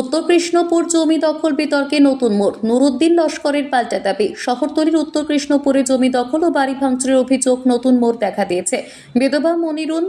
উত্তর কৃষ্ণপুর জমি দখল বিতর্কে নতুন মোড়। নুরুদ্দিন লস্করের পাল্টা দাবি। শহরতলির উত্তর কৃষ্ণপুরে জমি দখল ও বাড়ি ভাঙচুরের অভিযোগ নতুন মোড় দেখা দিয়েছে। বেদবা মনিরুন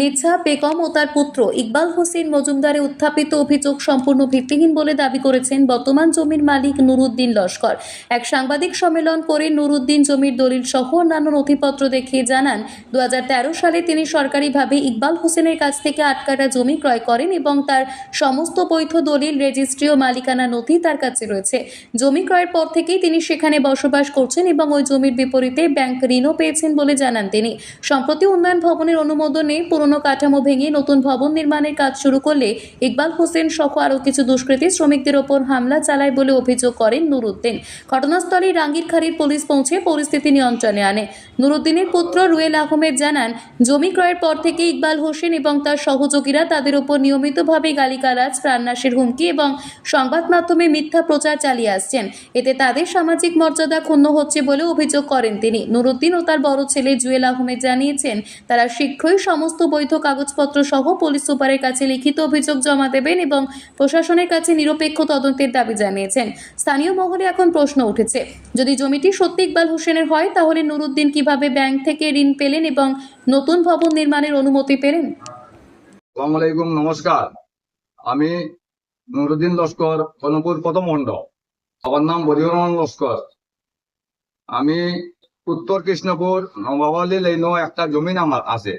নেছা বেগম ও তার পুত্র ইকবাল হোসেন মজুমদারে উত্থাপিত অভিযোগ সম্পূর্ণ ভিত্তিহীন বলে দাবি করেছেন বর্তমান জমির মালিক নুরুদ্দিন লস্কর। এক সাংবাদিক সম্মেলন করে নুরুদ্দিন জমির দলিল সহ অন্যান্য নথিপত্র দেখিয়ে জানান, দুহাজার তেরো সালে তিনি সরকারিভাবে ইকবাল হোসেনের কাছ থেকে আটকাটা জমি ক্রয় করেন এবং তার সমস্ত বৈধ দলিল রেজিস্ট্রি ও মালিকানা নথি তার কাছে রয়েছে। জমি ক্রয়ের পর থেকেই তিনি সেখানে বসবাস করছেন এবং ওই জমির বিপরীতে ব্যাংক ঋণও পেয়েছেন বলে জানান তিনি। সম্প্রতি উন্নয়ন ভবনের অনুমোদনে পুরনো কাঠামো ভেঙে নতুন ভবন নির্মাণের কাজ শুরু করলে ইকবাল হোসেন সহ আরও কিছু দুষ্কৃতী শ্রমিকদের ওপর হামলা চালায় বলে অভিযোগ করেন নুরুদ্দিন। ঘটনাস্থলে রাঙ্গিরখাড়ির পুলিশ পৌঁছে পরিস্থিতি নিয়ন্ত্রণে আনে। নুরুদ্দিনের পুত্র রুয়েল আহমেদ জানান, জমি ক্রয়ের পর থেকে ইকবাল হোসেন এবং তার সহযোগীরা তাদের ওপর নিয়মিতভাবে গালিগালাজ, প্রাণনাশের হুমকি এবং সংবাদ মাধ্যমে মিথ্যা প্রচার চালিয়ে আসছেন। এতে তাদের সামাজিক মর্যাদা ক্ষুণ্ণ হচ্ছে বলে অভিযোগ করেন তিনি। নুরুদ্দিন ও তার বড় ছেলে জুয়েল আহমেদ জানিয়েছেন, তারা শীঘ্রই সমস্ত বৈধ কাগজপত্র সহ পুলিশ সুপারের কাছে লিখিত অভিযোগ জমা দেবেন এবং প্রশাসনের কাছে নিরপেক্ষ তদন্তের দাবি জানিয়েছেন। স্থানীয় মহলে এখন প্রশ্ন উঠেছে, যদি জমিটি সত্যি ইকবাল হোসেনের হয়, তাহলে নুরুদ্দিন কীভাবে ব্যাংক থেকে ঋণ পেলেন এবং নতুন ভবন নির্মাণের অনুমতি পেলেন? আলাইকুম, নমস্কার। আমি নুরুদ্দিন লস্কর কনপুর প্রথম মন্ড আমার নাম বদিউর লস্কর। আমি উত্তর কৃষ্ণপুর নবাবালি লাইনও একটা জমিন আমার আছে।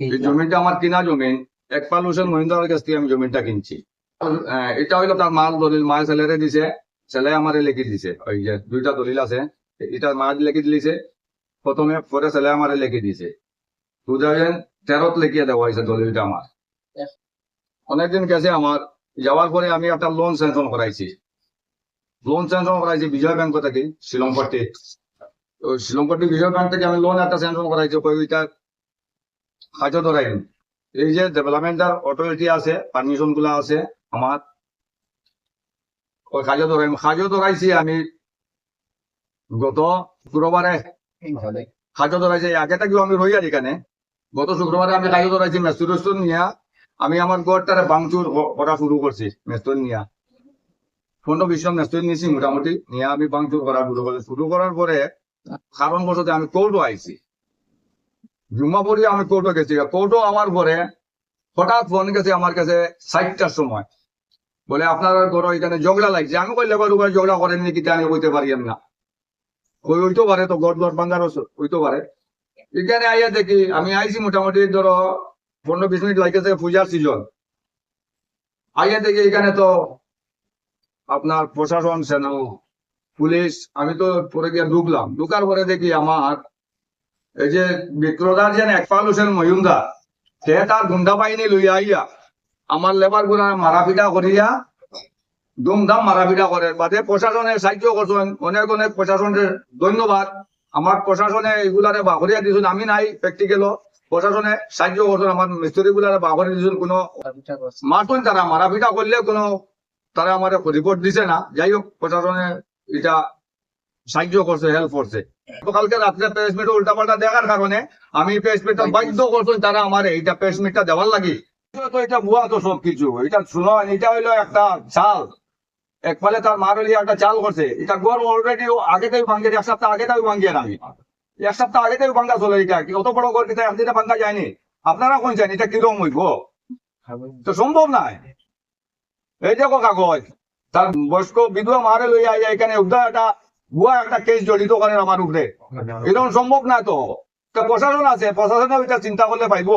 এই জমিটা আমার কিনা জমিন একপাল হোসেন মহিন্দ্রার কাছ থেকে আমি জমিটা কিনছি। আহ, এটা হইল তার মাল দলিল মায়ের ছেলেরে দিছে ছেলে আমারে লিখি দিছে। ওই যে দুইটা দলিল আছে এটা মায়ের লিখি দিছে প্রথমে পরে ছেলে আমারে লিখি দিছে। টু থাউজেন্ড তেরোত লিখিয়ে দেওয়া হয়েছে দলিলটা আমার। অনেকদিন গেছে আমার যাওয়ার পরে আমি একটা লোন স্যাংশন করাইছি। লোন স্যাংশন করাইছি বিজয় ব্যাংক থেকে শিলংপট্টি। শিলংপট্টি বিজয় ব্যাংক থেকে আমি লোন একটা স্যাংশন করাইছি ওইটা কাজও ধরাই এই যে ডেভেলপমেন্টার অথরিটি আছে পারমিশনগুলা আছে আমার ওই কাজও ধরাই কাজও ধরাইছি আমি গত শুক্রবারে কাজও ধরাইছি আগে থেকেও আমি রই আর এখানে গত শুক্রবারে আমি কাজও ধরাইছি মেস্তুর নিয়া। আমি আমার গড়টারে বাংচুর করা শুরু করছি মেস্তুর নিয়া। পনেরো বিশ জন মেস্তুর নিয়েছি মোটামুটি নিয়ে আমি বাংচুর করা শুরু করছি শুরু করার পরে কারণ বসতে আমি কোর্টও আইছি জুম্মা পড়ি আমি কোর্টও গেছি কোর্টও আমার পরে হঠাৎ ফোন গেছে আমার কাছে ষাটটার সময়। বলে, আপনার ঘর এখানে ঝগড়া লাগছে? আমি কই লেবার উপরে ঝগড়া করেন নাকি আমি কইতে পারি না ওই হইতে পারে তো, গড় গড় বাঙ্গার হইতে পারে। এখানে আইয়া দেখি, আমি আইছি মোটামুটি, ধরো, পনেরো বিশ মিনিট লাগেছে পূজার সিজন আইয়া দেখি এখানে তো আপনার প্রশাসন সেনা পুলিশ, আমি তো পরে গিয়ে ঢুকলাম। ঢুকার পরে দেখি আমার এই যে বিক্রদার যে একপাল হোসেন মজুমদার সে তার গুন্ডা বাহিনী লইয়া আইয়া আমার লেবারগুলা মারাপিটা করিয়া দুমধাম মারাপিটা করে বাদে প্রশাসনে সাহায্য করছেন অনেক অনেক প্রশাসনের ধন্যবাদ। আমার প্রশাসনে এগুলারে বাহরিয়া দিয়েছেন আমি নাই প্র্যাকটিক্যাল প্রশাসনে সাহায্য করছেন আমার মিস্ত্রি গুলারে বাহরিয়া দিয়েছেন কোনো মারছেন তারা মারাপিটা করলে কোনো তারা আমার রিপোর্ট দিছে না। যাই হোক প্রশাসনে এটা সাহায্য করছে হেল্প করছে। কালকে রাত্রে প্রেসমিট উল্টা পাল্টা দেখার কারণে আমি প্রেসমিটটা বাধ্য করছেন তারা আমার এইটা প্রেসমিটটা দেওয়ার লাগি। তো এটা ভুয়া তো সব কিছু এটা শুনো এটা হইল একটা চাল। একফালে তার মার হইলে একটা চাল করছে। এটা গড় অলরেডি আগেতেই ভাঙ্গে এক সপ্তাহ আগেতেই ভাঙ্গিয়ে আমি এক সপ্তাহ আগেতেই ভাঙ্গা চলে এটা অত বড় গড় কিন্তু একদিনে ভাঙ্গা যায়নি। আপনারা কোন চান এটা কীরকম হইব? তো সম্ভব নাই। এই দেখো কাগজ। তার বয়স্ক বিধবা মারে লইয়া এখানে উদ্ধার একটা ভুয়া একটা কেস জড়িত করেন আমার উপরে। এরকম সম্ভব না তো। প্রশাসন আছে, প্রশাসন এটা চিন্তা করলে পাইব।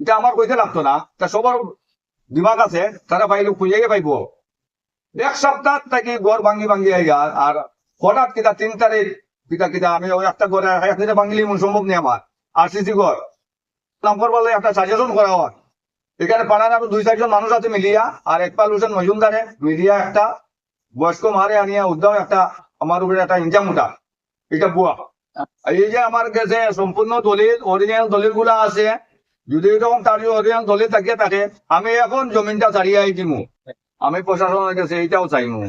এটা আমার কইতে লাগতো না। তা সবার দিমাগ আছে, তারা পাইলে খুঁজে পাইব। এক সপ্তাহ থেকে ঘর ভাঙ্গি ভাঙ্গি আইয়া আর হঠাৎ কিতা তিন তারিখ কিতা কিতা, আমি ওই একটা একদিনে ভাঙলি মন সম্ভব নেই আমার। আর সিসি ঘর। নাম্বার বলে একটা সাজেশন করা হয়। এখানে পাড়ার আরও দুই চারজন মানুষ আছে মিলিয়া, আর একপাল হোসেন মজুমদারে। মিলিয়া একটা, বয়স্ক মারে আনিয়া উদ্যোগ একটা আমার উপরে একটা ইনজাম উঠা এটা বুয়া। আর এই যে আমার কাছে সম্পূর্ণ দলিল অরিজিনাল দলিলগুলা আছে যদি এরকম তার অরিজিনাল দলিল থাকিয়ে থাকে আমি এখন জমিনটা ছাড়িয়ে আই দিমু। আমি প্রশাসনের কাছে এইটাও চাইমু।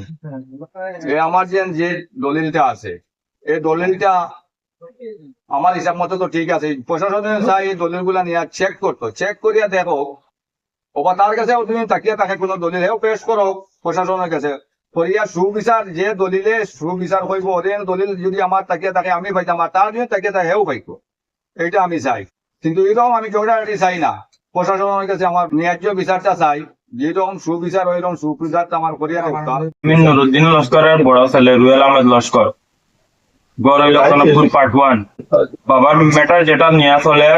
এই আমার যে যে দলিলটা আছে এই দলিলটা আমার হিসাব মতো তো ঠিক আছে। প্রশাসনের চাই এই দলিলগুলা নিয়ে চেক করতো চেক করিয়া দেখো। ওবা তার কাছে তুমি তাকিয়ে তাকে কোনো দলিল হেও পেশ করো প্রশাসনের কাছে। করিয়া সুবিচার যে দলিলে সুবিচার হইব ওদের দলিল যদি আমার তাকিয়ে থাকে, আমি পাইতাম আর তার যদি তাকিয়ে থাকে হেও পাইব। এইটা আমি চাই। কিন্তু এরকম আমি ঝগড়াঝাটি চাই না? প্রশাসনের কাছে আমার ন্যায্য বিচারটা চাই যেরকম সুবিচার ওইরকম সুবিচারটা আমার করিয়া আমি নুরুদ্দিন লস্করের বড় ছেলে রুয়েল আহমেদ বাবার মেটার যেটা নিয়ে চলে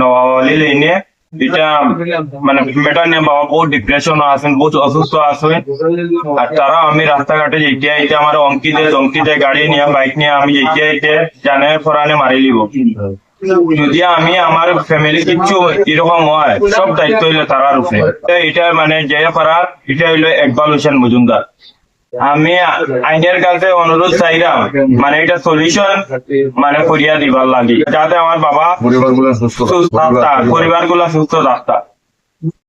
নবাবলী লেনে এটা মানে মেটার নিয়ে বাবা বহুত ডিপ্রেশন আছেন, বহুত অসুস্থ আছেন। আর তারা আমি রাস্তাঘাটে যেতিয়া এটা আমার অঙ্কি দেয় অঙ্কি দেয় গাড়ি নিয়ে, বাইক নিয়ে আমি যেতিয়া এটা জানে ফরানে মারি লিব। যদি আমি আমার ফ্যামিলি কিছু এরকম হয়, সব দায়িত্ব হইল তারার উপরে। এটা মানে যে পারার এটা হইল ইকবাল হোসেন মজুমদার। আমি আইনের কাছে অনুরোধ চাইলাম মানে এটা সলিউশন মানে করিয়া দিবার লাগে। যাতে আমার বাবা পরিবারগুলা সুস্থ থাকতা পরিবারগুলা সুস্থ থাকতা